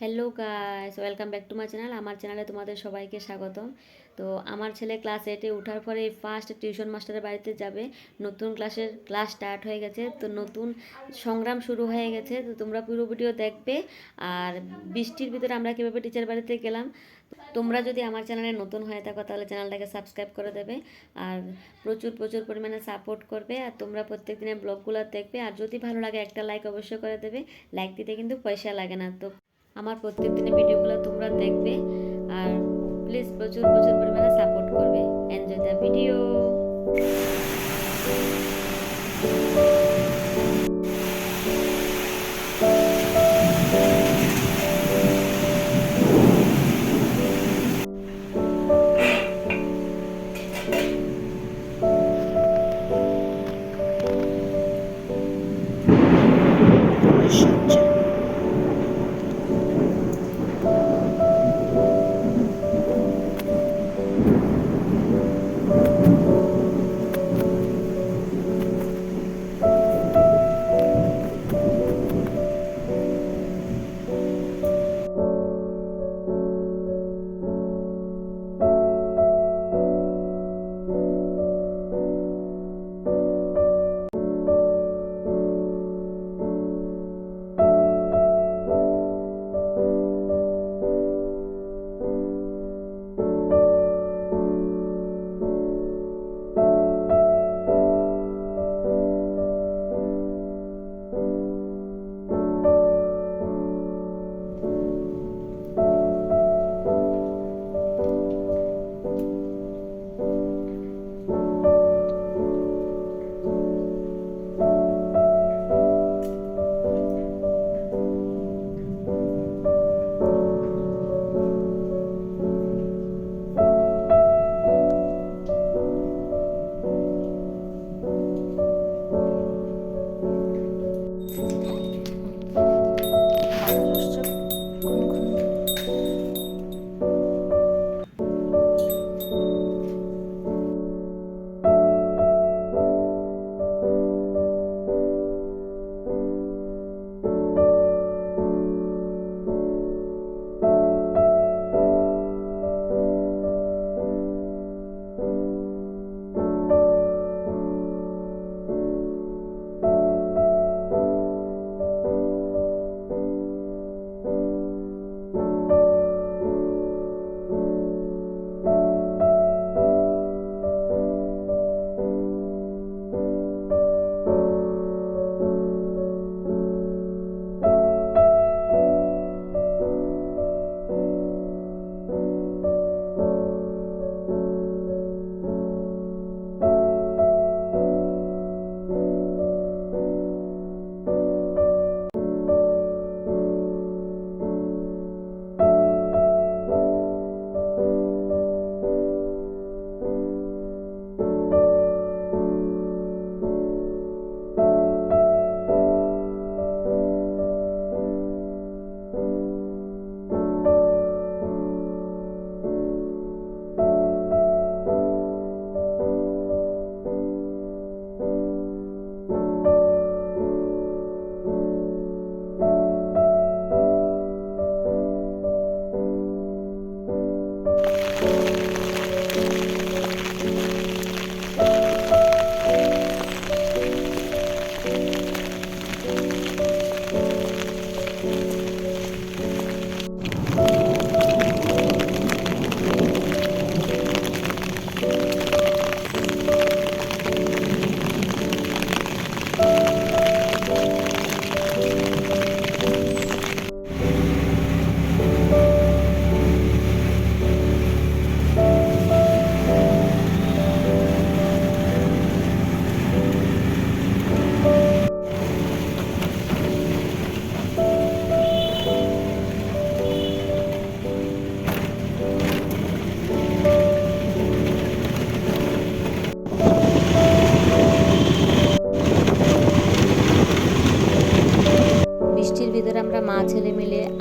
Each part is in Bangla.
Hello guys welcome back to my channel আমার চ্যানেলে তোমাদের সবাইকে স্বাগতম। তো আমার ছেলে ক্লাস এইটে ওঠার পরে ফার্স্ট টিউশন মাস্টারের বাড়িতে যাবে। নতুন ক্লাসের ক্লাস স্টার্ট হয়ে গেছে। তো নতুন সংগ্রাম শুরু হয়ে গেছে। তো তোমরা পুরো ভিডিও দেখবে। আর বৃষ্টির ভিতরে আমরা কীভাবে টিচার বাড়িতে গেলাম। তোমরা যদি আমার চ্যানেলে নতুন হয়ে থাকো, তাহলে চ্যানেলটাকে সাবস্ক্রাইব করে দেবে। আর প্রচুর প্রচুর পরিমাণে সাপোর্ট করবে। আর তোমরা প্রত্যেক দিনের ব্লগগুলো দেখবে। আর যদি ভালো লাগে একটা লাইক অবশ্যই করে দেবে। লাইক দিতে কিন্তু পয়সা লাগে না। তো আমার প্রত্যেক দিনের ভিডিওগুলো তোমরা দেখবে আর প্লিজ প্রচুর প্রচুর পরিমাণে সাপোর্ট করবে enjoy the video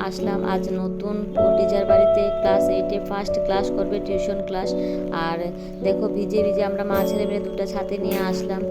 আসলাম আজ নতুন টিচার বাড়িতে। ক্লাস এইটে ফার্স্ট ক্লাস করবে টিউশন ক্লাস আর দেখো ভিজে ভিজে আমরা মা ছেলে মেয়ে দুটো ছাতে নিয়ে আসলাম।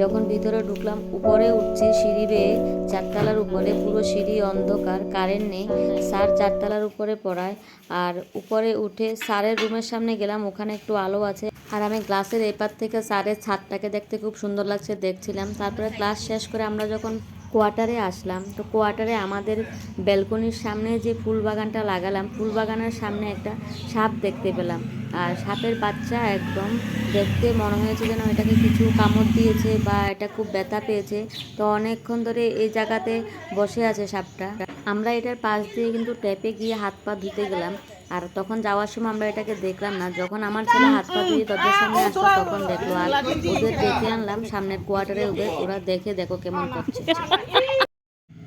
যখন ভিতরে ঢুকলাম, উপরে উঠছি সিঁড়ি বেয়ে। চারতলার উপরে পুরো সিঁড়ি অন্ধকার কারেন্ট নেই। স্যার চারতলার উপরে পড়ায়। আর উপরে উঠে স্যারের রুমের সামনে গেলাম, ওখানে একটু আলো আছে। আর আমি ক্লাসের এপার থেকে স্যারের ছাদটাকে দেখতে খুব সুন্দর লাগছে, দেখছিলাম। তারপরে ক্লাস শেষ করে আমরা যখন কোয়ার্টারে আসলাম। তো কোয়ার্টারে আমাদের ব্যালকনির সামনে যে ফুল বাগানটা লাগালাম, ফুল বাগানের সামনে একটা সাপ দেখতে পেলাম। আর সাপের বাচ্চা একদম দেখতে মনে হয়েছে যেন এটাকে কিছু কামড় দিয়েছে বা এটা খুব ব্যথা পেয়েছে। তো অনেকক্ষণ ধরে এই জায়গাতে বসে আছে সাপটা। আমরা এটার পাশ দিয়ে কিন্তু ট্যাপে গিয়ে হাত পা ধুতে গেলাম। আর তখন যাওয়ার সময় আমরা এটাকে দেখলাম না। যখন আমার ছেলে হাত পা ধুয়ে দরজার সামনে আসলো, তখন দেখল আর ওদের দেখে আনলাম, সামনের কোয়ার্টারে ওদের ওরা দেখে দেখো কেমন করছে।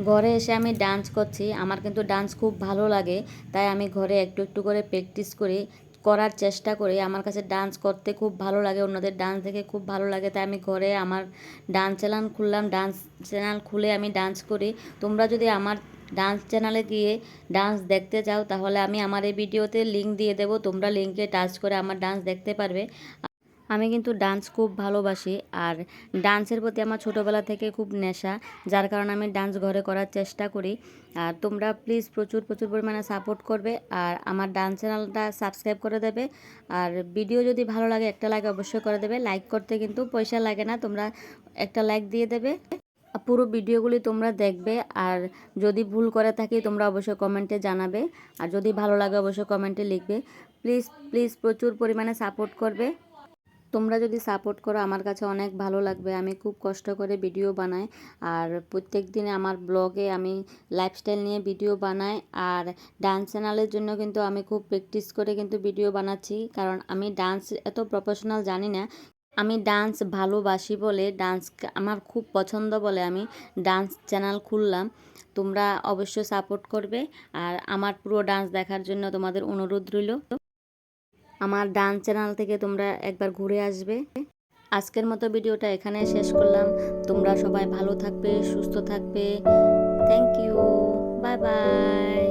ঘরে এসে আমি ডান্স করছি। আমার কিন্তু ডান্স খুব ভালো লাগে, তাই আমি ঘরে একটু একটু করে প্র্যাকটিস করি, করার চেষ্টা করি। আমার কাছে ডান্স করতে খুব ভালো লাগে, অন্যদের ডান্স দেখে খুব ভালো লাগে, তাই আমি ঘরে আমার ডান্স চ্যানেল খুললাম। ডান্স চ্যানেল খুলে আমি ডান্স করি। তোমরা যদি আমার ডান্স চ্যানেলে গিয়ে ডান্স দেখতে চাও তাহলে আমি আমার এই ভিডিওতে লিঙ্ক দিয়ে দেবো। তোমরা লিঙ্কে টাচ করে আমার ডান্স দেখতে পারবে। আমি কিন্তু ডান্স খুব ভালোবাসি আর ডান্সের প্রতি আমার ছোটোবেলা থেকে খুব নেশা, যার কারণে আমি ডান্স ঘরে করার চেষ্টা করি। আর তোমরা প্লিজ প্রচুর প্রচুর পরিমাণে সাপোর্ট করবে আর আমার ডান্স চ্যানেলটা সাবস্ক্রাইব করে দেবে। আর ভিডিও যদি ভালো লাগে একটা লাইক অবশ্যই করে দেবে। লাইক করতে কিন্তু পয়সা লাগে না, তোমরা একটা লাইক দিয়ে দেবে। পুরো ভিডিওগুলি তোমরা দেখবে আর যদি ভুল করে থাকি তোমরা অবশ্যই কমেন্টে জানাবে। আর যদি ভালো লাগে অবশ্যই কমেন্টে লিখবে। প্লিজ প্লিজ প্রচুর পরিমাণে সাপোর্ট করবে। তোমরা যদি সাপোর্ট করো, আমার কাছে অনেক ভালো লাগবে। আমি খুব কষ্ট করে ভিডিও বানাই। আর প্রত্যেক দিনে আমার ব্লগে আমি লাইফস্টাইল নিয়ে ভিডিও বানাই। আর ডান্স চ্যানেলের জন্য কিন্তু আমি খুব প্র্যাকটিস করে কিন্তু ভিডিও বানাচ্ছি। কারণ আমি ডান্স এত প্রফেশনাল জানি না। আমি ডান্স ভালোবাসি বলে ডান্স আমার খুব পছন্দ বলে আমি ডান্স চ্যানেল খুললাম। তোমরা অবশ্যই সাপোর্ট করবে আর আমার পুরো ডান্স দেখার জন্য তোমাদের অনুরোধ রইল। আমার ডান্স চ্যানেল থেকে তোমরা একবার ঘুরে আসবে। আজকের মতো ভিডিওটা এখানে শেষ করলাম। তোমরা সবাই ভালো থাকবে, সুস্থ থাকবে। Thank you bye bye